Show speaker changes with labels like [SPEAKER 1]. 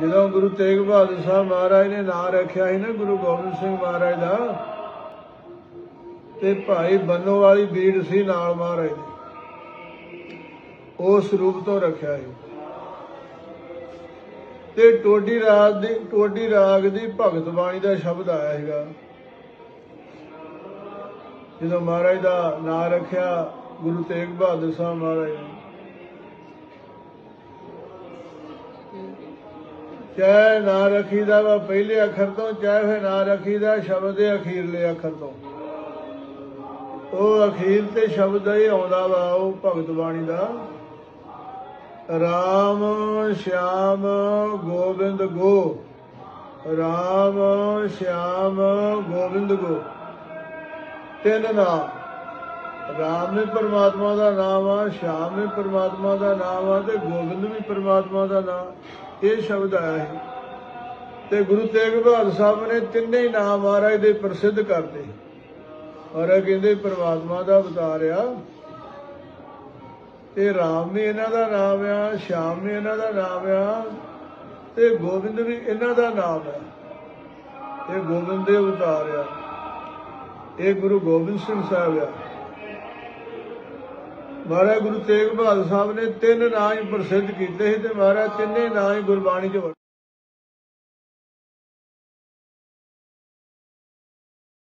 [SPEAKER 1] ਜਦੋਂ ਗੁਰੂ ਤੇਗ ਬਹਾਦਰ ਸਾਹਿਬ ਮਹਾਰਾਜ ਨੇ ਨਾਂ ਰੱਖਿਆ ਸੀ ਨਾ ਗੁਰੂ ਗੋਬਿੰਦ ਸਿੰਘ ਮਹਾਰਾਜ ਦਾ, ਤੇ ਭਾਈ ਬੰਨੋ ਵਾਲੀ ਬੀੜ ਸੀ ਨਾਲ ਮਹਾਰਾਜ ਦੇ। ਉਸ ਰੂਪ ਤੋਂ ਰੱਖਿਆ ਸੀ। ਤੇ ਟੋਡੀ ਰਾਗ ਦੀ, ਟੋਡੀ ਰਾਗ ਦੀ ਭਗਤ ਬਾਣੀ ਦਾ ਸ਼ਬਦ ਆਇਆ ਹੈਗਾ ਜਦੋਂ ਮਹਾਰਾਜ ਦਾ ਨਾਂ ਰੱਖਿਆ ਗੁਰੂ ਤੇਗ ਬਹਾਦਰ ਸਾਹਿਬ ਮਹਾਰਾਜ ਨੇ ਚਾਹੇ ਨਾ ਰੱਖੀਦਾ ਵਾ, ਪਹਿਲੇ ਅੱਖਰ ਤੋਂ ਚਾਹੇ, ਫਿਰ ਨਾ ਰੱਖੀਦਾ, ਸ਼ਬਦ ਦੇ ਅਖੀਰਲੇ ਅੱਖਰ ਤੋਂ। ਉਹ ਅਖੀਰ ਤੇ ਸ਼ਬਦ ਹੀ ਆਉਂਦਾ ਵਾ, ਉਹ ਭਗਤ ਬਾਣੀ ਦਾ। ਰਾਮ, ਸ਼ਿਆਮ, ਗੋਬਿੰਦ, ਗੋ। ਰਾਮ, ਸ਼ਿਆਮ, ਗੋਬਿੰਦ, ਗੋ। ਤਿੰਨ ਨਾਮ ਰਾਮ ਵੀ ਪਰਮਾਤਮਾ ਦਾ ਨਾਮ ਆ, ਸ਼ਾਮ ਵੀ ਪਰਮਾਤਮਾ ਦਾ ਨਾਮ ਆ ਤੇ ਗੋਬਿੰਦ ਵੀ ਪਰਮਾਤਮਾ ਦਾ ਨਾਮ। ਇਹ ਸ਼ਬਦ ਆਇਆ ਹੈ ਤੇ ਗੁਰੂ ਤੇਗ ਬਹਾਦਰ ਸਾਹਿਬ ਨੇ ਤਿੰਨੇ ਹੀ ਨਾਮ ਮਹਾਰਾਜ ਦੇ ਪ੍ਰਸਿੱਧ ਕਰਦੇ ਔਰ ਇਹ ਕਹਿੰਦੇ ਪਰਮਾਤਮਾ ਦਾ ਅਵਤਾਰ ਆ। ਤੇ ਰਾਮ ਵੀ ਇਹਨਾਂ ਦਾ ਨਾਮ ਆ, ਸ਼ਾਮ ਵੀ ਇਹਨਾਂ ਦਾ ਨਾਮ ਆ, ਤੇ ਗੋਬਿੰਦ ਵੀ ਇਹਨਾਂ ਦਾ ਨਾਮ ਆ। ਇਹ ਗੋਬਿੰਦ ਦੇ ਅਵਤਾਰ ਆ। ਇਹ ਗੁਰੂ ਗੋਬਿੰਦ ਸਿੰਘ ਸਾਹਿਬ ਆ। ਮਹਾਰਾਜ ਗੁਰੂ ਤੇਗ ਬਹਾਦਰ ਸਾਹਿਬ ਨੇ ਤਿੰਨ ਨਾਂ ਹੀ ਪ੍ਰਸਿੱਧ ਕੀਤੇ ਸੀ ਤੇ ਮਹਾਰਾਜ ਤਿੰਨੇ ਨਾਂ ਹੀ ਗੁਰਬਾਣੀ ਚ ਵਰਤੇ।